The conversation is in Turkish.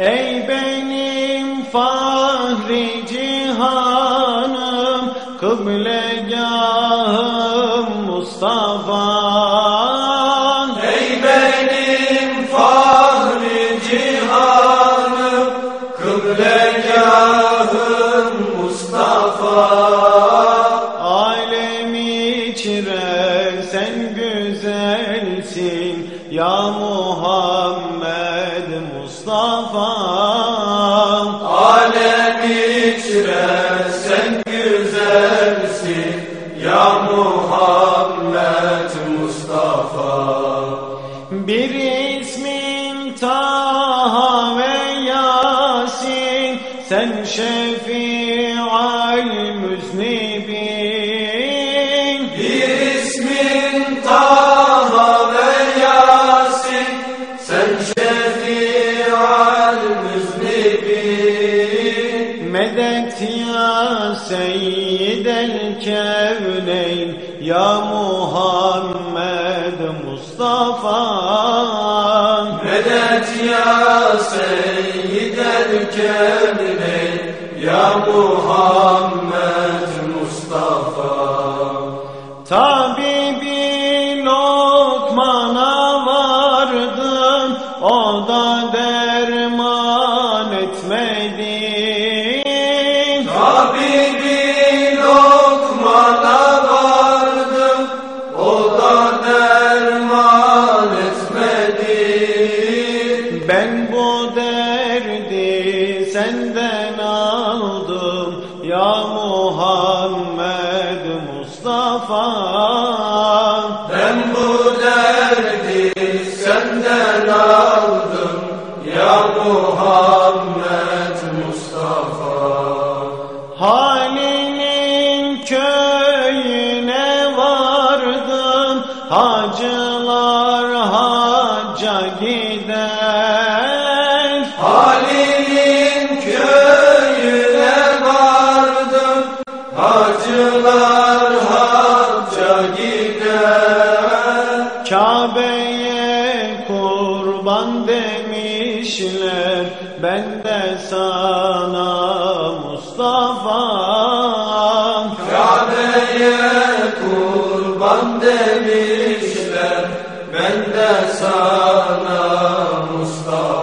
Ey benim fahri cihanım, kıblegahım Mustafa. Ey benim fahri cihanım, kıblegahım Mustafa. Alem içre sen güzelsin ya Muhammed Mustafa. Alem içre sen güzelsin ya Muhammed Mustafa. Bir ismin Taha ve Yasin sen şefi'al müznibin. Bir ismin Taha Medet ya seyyidel kevneyn ya Muhammed Mustafa. Medet ya seyyidel kevneyn ya Muhammed Mustafa. Tabibi Lokman'a vardın, o da derman etmedi. Derdi senden aldım, ya Muhammed Mustafa. Ben bu derdi senden aldım, ya Muhammed Mustafa. Halil'in köyüne vardım, hacılar hacca gider. Kabe'ye kurban demişler ben de sana Mustafa Kabe'ye kurban demişler ben de sana Mustafa